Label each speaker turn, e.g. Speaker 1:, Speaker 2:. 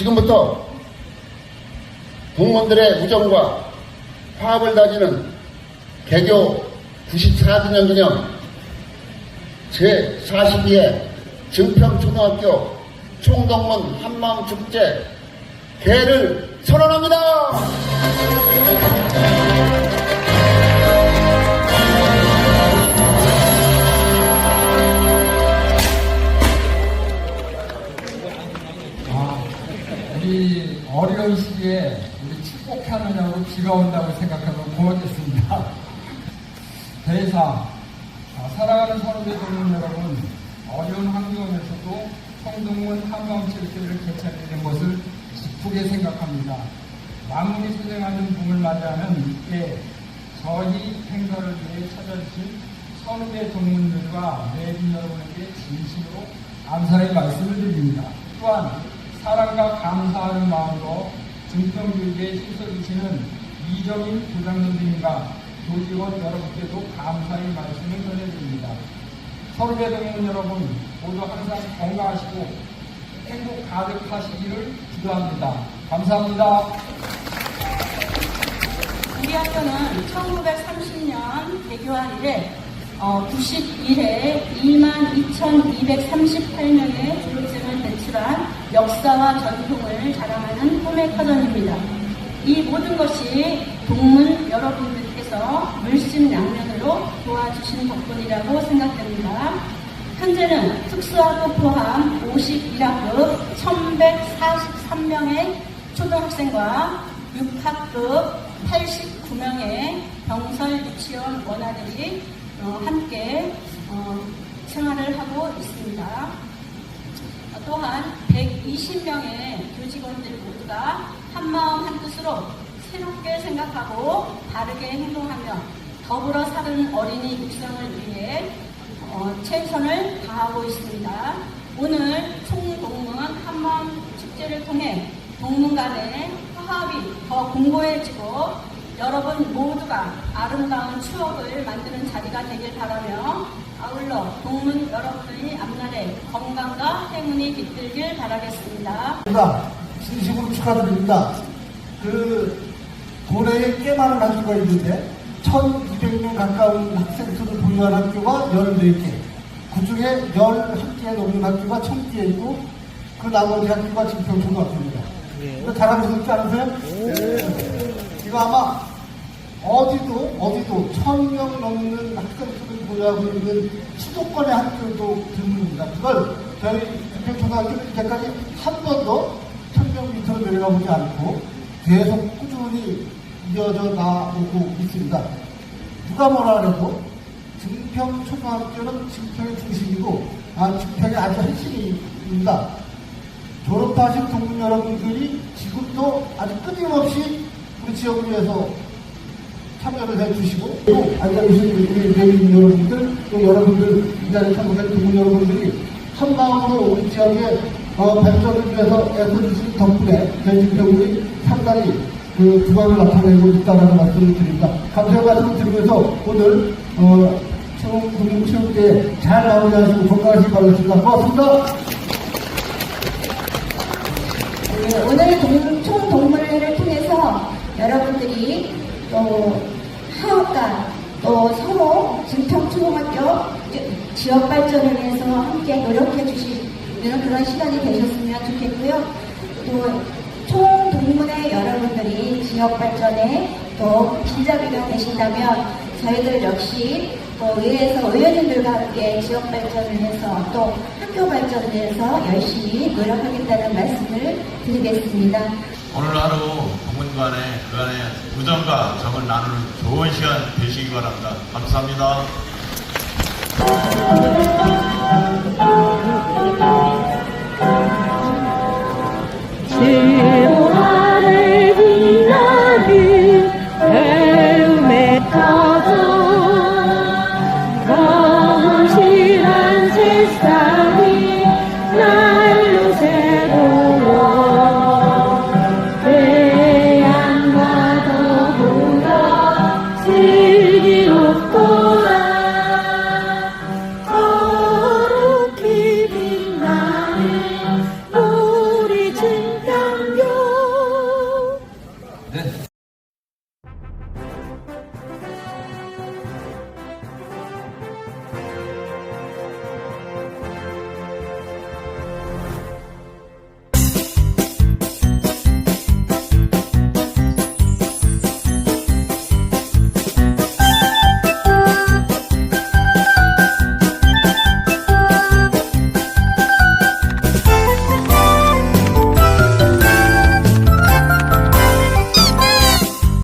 Speaker 1: 지금부터 동문들의 우정과 화합을 다지는 개교 94주년 기념 제42회 증평초등학교 총동문 한마음축제 개를 선언합니다.
Speaker 2: 우리 어려운 시기에 우리 축복하느냐고 비가 온다고 생각하면 고맙겠습니다. 대사, 아, 사랑하는 선후배 동문 여러분, 어려운 환경에서도 성동문 한마음체육회를 개최하는 것을 기쁘게 생각합니다. 만물이 소생하는 봄을 맞이하는 이때 저희 행사를 위해 찾아주신 선후배 동문들과 내빈 여러분에게 진심으로 감사의 말씀을 드립니다. 또한 사랑과 감사하는 마음으로 증평교육에 힘써주시는 이정인 부장님들과 교직원 여러분께도 감사의 말씀을 전해드립니다. 서울대 동문 여러분 모두 항상 건강하시고 행복 가득하시기를 기도합니다. 감사합니다.
Speaker 3: 우리 학교는 1930년 개교한 이래 어, 91회 22,238명의 졸업생을 배출한 역사와 전통을 자랑하는 꿈의커전입니다. 이 모든 것이 동문 여러분들께서 물심양면으로 도와주신 덕분이라고 생각됩니다. 현재는 특수학급 포함 51학급 1143명의 초등학생과 6학급 89명의 병설 유치원 원아들이 어, 함께 어, 생활을 하고 있습니다. 어, 또한 120명의 교직원들 모두가 한마음 한뜻으로 새롭게 생각하고 바르게 행동하며 더불어 사는 어린이 육성을 위해 어, 최선을 다하고 있습니다. 오늘 총동문 한마음 축제를 통해 동문 간의 화합이 더 공고해지고 여러분 모두가 아름다운 추억을 만드는 자리가 되길 바라며 아울러 동문 여러분의 앞날에 건강과 행운이 깃들길 바라겠습니다.
Speaker 4: 진심으로 축하드립니다. 그 도내에 꽤 많은 학교가 있는데 1200명 가까운 학생 수를 보유한 학교가 14개 그 중에 11개 넘는 학교가 청주에 있고 그 나머지 학교가 증평초등학교입니다. 이거 자랑스럽지 않으세요? 이거 아마 어디도 어디도 1000명 넘는 학생 수를 보유하고 있는 수도권의 학교도 드문입니다. 그걸 저희 증평초등학교는 이제까지 한 번도 1000명 밑으로 내려가 보지 않고 계속 꾸준히 이어져 나오고 있습니다. 누가 뭐라 그래도 증평 초등학교는 증평의 중심이고 아, 증평의 아주 핵심입니다. 졸업하신 동문 여러분들이 지금도 아주 끊임없이 우리 지역을 위해서 참여를 해주시고 또 앉아계신 우리 대인 여러분들 또 여러분들 이 자리에 참석한 동문 여러분들이 한마음으로 우리 지역의 어, 발전을 위해서 애써주신 덕분에 대진평이 상당히 그 두각을 나타내고 있다는 말씀을 드립니다. 감사의 말씀을 드리면서 오늘 어, 청국체육대회 잘 마무리하시고 건강하시기 바라겠습니다. 고맙습니다.
Speaker 5: 네, 오늘 동- 총동문회를 통해서 여러분들이 또 하업과 또 서로 증평초등학교 지역 발전을 위해서 함께 노력해 주시는 그런 시간이 되셨으면 좋겠고요. 또 총동문회 여러분들이 지역 발전에 또 길잡이가 되신다면 저희들 역시 또 의회에서 의원님들과 함께 지역 발전을 위해서 또 학교 발전을 위해서 열심히 노력하겠다는 말씀을 드리겠습니다.
Speaker 6: 오늘 하루 동문 간의 그 안에 우정과 정을 나누는 좋은 시간 되시기 바랍니다. 감사합니다. 对。